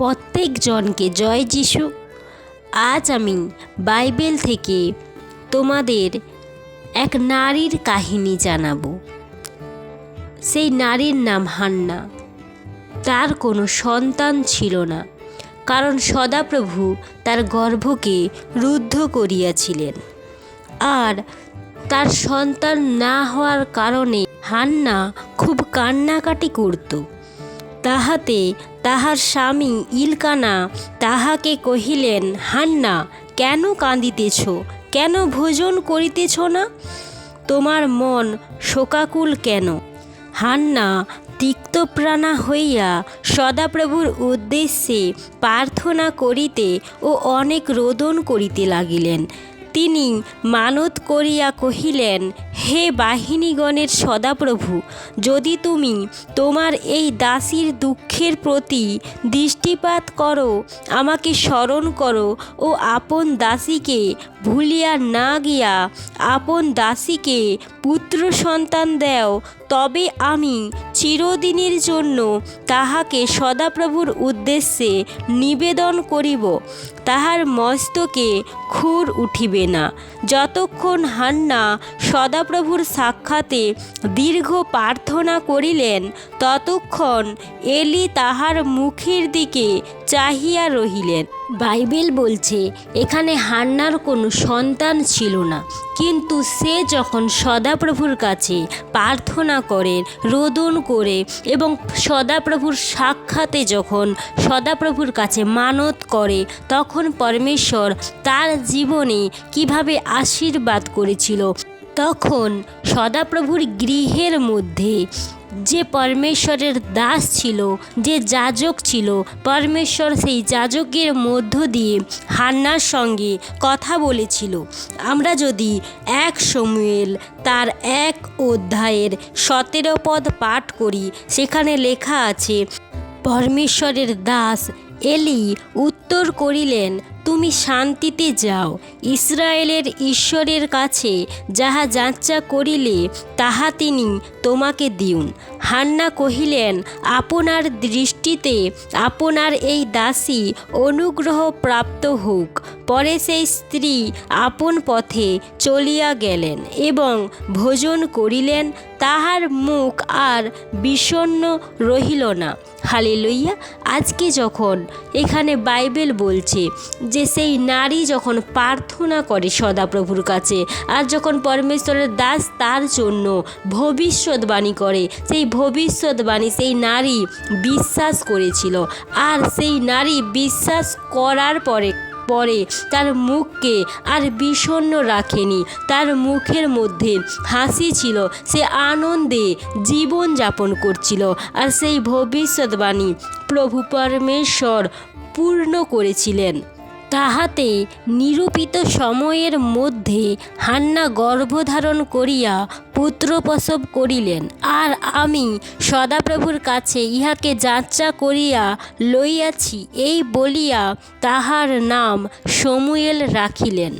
প্রত্যেকজনকে জয় যিশু। আজ আমি বাইবেল থেকে তোমাদের এক নারীর কাহিনী জানাব। সেই নারীর নাম হান্না। তার কোনো সন্তান ছিল না, কারণ সদাপ্রভু তার গর্ভকে রুদ্ধ করিয়াছিলেন। আর তার সন্তান না হওয়ার কারণে হান্না খুব কান্নাকাটি করত। তাহাতে তাহার স্বামী ইলকানা তাহাকে কহিলেন, হান্না, কেন কাঁদিতেছ? কেন ভোজন করিতেছ না? তোমার মন শোকাকুল কেন? হান্না তিক্তপ্রাণা হইয়া সদাপ্রভুর উদ্দেশ্যে প্রার্থনা করিতে ও অনেক রোদন করিতে লাগিলেন। তিনি মানত করিয়া কহিলেন, হে বাহিনীগণের সদাপ্রভু, যদি তুমি তোমার এই দাসীর দুঃখের প্রতি দৃষ্টিপাত করো, আমাকে স্মরণ করো ও আপন দাসীকে ভুলিয়া না গিয়া, আপন দাসীকে পুত্র সন্তান দেও তবে আমি চিরদিনের জন্য তাহাকে সদাপ্রভুর উদ্দেশ্যে নিবেদন করিব। তাহার মস্তকে খুর উঠিবে না। যতক্ষণ হান্না সদাপ্রভুর সাক্ষাতে দীর্ঘ প্রার্থনা করিলেন, ততক্ষণ এলি তাহার মুখের দিকে চাহিয়া রহিলেন। বাইবেল বলছে, এখানে হান্নার কোনো সন্তান ছিল না। কিন্তু সে যখন সদাপ্রভুর কাছে প্রার্থনা করে রোদন করে এবং সদাপ্রভুর সাক্ষাতে যখন সদাপ্রভুর কাছে মানত করে, তখন পরমেশ্বর তার জীবনে কীভাবে আশীর্বাদ করেছিল? তখন সদাপ্রভুর গৃহের মধ্যে যে পরমেশ্বরের দাস ছিল, যে যাজক ছিল, পরমেশ্বর সেই যাজকের মধ্য দিয়ে হান্নার সঙ্গে কথা বলেছিল। আমরা যদি এক সমুয়েল তার এক অধ্যায়ের সতেরো পদ পাঠ করি, সেখানে লেখা আছে, পরমেশ্বরের দাস এলি উত্তর করিলেন, তুমি শান্তিতে যাও। ইসরায়েলের ঈশ্বরের কাছে যাহা যাচ্চা করিলে, তাহা তিনি তোমাকে দিউন। হান্না কহিলেন, আপনার দৃষ্টিতে আপনার এই দাসী অনুগ্রহ প্রাপ্ত হোক। পরে সেই স্ত্রী আপন পথে চলিয়া গেলেন এবং ভোজন করিলেন, তাহার মুখ আর বিষণ্ণ রহিল না। হালে লইয়া আজকে যখন এখানে বাইবেল বলছে যে সেই নারী যখন প্রার্থনা করে সদাপ্রভুর কাছে আর যখন পরমেশ্বরের দাস তার জন্য ভবিষ্যৎবাণী করে, সেই ভবিষ্যৎবাণী সেই নারী বিশ্বাস করেছিল। আর সেই নারী বিশ্বাস করার পরে পরে তার মুখকে আর বিষণ্ণ রাখেনি। তার মুখের মধ্যে হাসি ছিল, সে আনন্দে জীবন যাপন করছিল আর সেই ভবিষ্যৎবাণী প্রভু পরমেশ্বর পূর্ণ করেছিলেন। তাহাতে নিরূপিত সময়ের মধ্যে হান্না গর্ভধারণ করিয়া পুত্র প্রসব করিলেন। আর আমি সদাপ্রভুর কাছে ইহাকে যাচ্চা করিয়া লইয়াছি, এই বলিয়া তাহার নাম সমুয়েল রাখিলেন।